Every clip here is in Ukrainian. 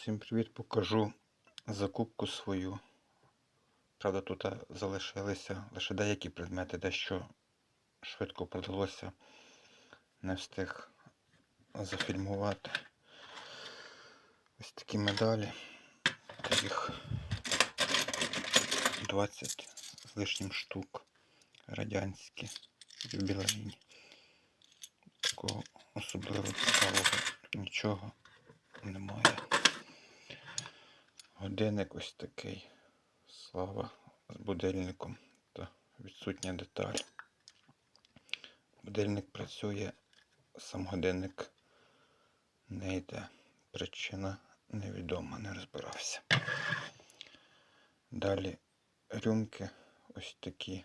Всім привіт, покажу закупку свою. Правда, тут залишилися лише деякі предмети, дещо швидко продалося, не встиг зафільмувати. Ось такі медалі. Їх 20 з лишнім штук радянські юбілейні. Такого особливо цікавого нічого немає. Годинник ось такий. Слава з будильником та відсутня деталь. Будильник працює, сам годинник не йде. Причина невідома, не розбирався. Далі рюмки ось такі.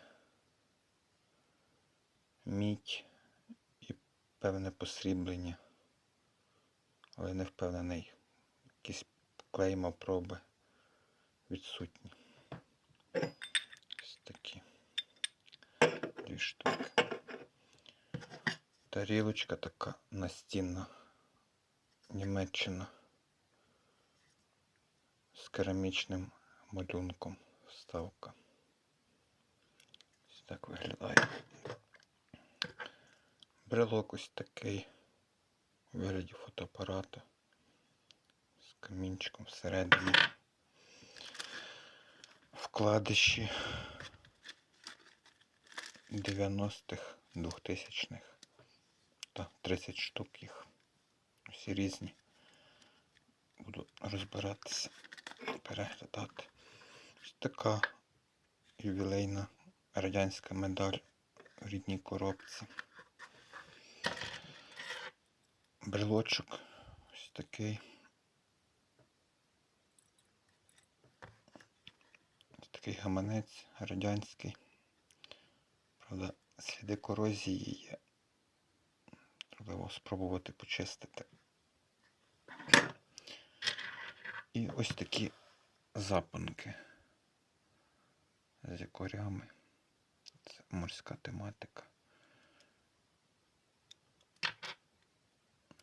Мідь і певне посріблення. Але не впевнений. Якісь клейма проби відсутні. Ось такі. Дві штуки. Тарілочка така настінна. Німеччина. З керамічним малюнком. Вставка. Ось так виглядає. Брелок ось такий. У вигляді фотоапарата. З камінчиком всередині. Вкладиші 90-х, 2000-х. Та 30 штук їх. Всі різні. Буду розбиратися, переглядати. Ось така ювілейна радянська медаль в рідній коробці. Брелочок ось такий. Такий гаманець радянський. Правда, сліди корозії є. Треба його спробувати почистити. І ось такі запанки з якорями. Це морська тематика.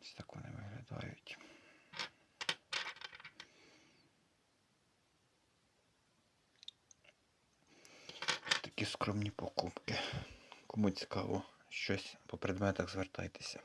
Ось так вони виглядають. Такі скромні покупки. Кому цікаво щось по предметах, звертайтеся.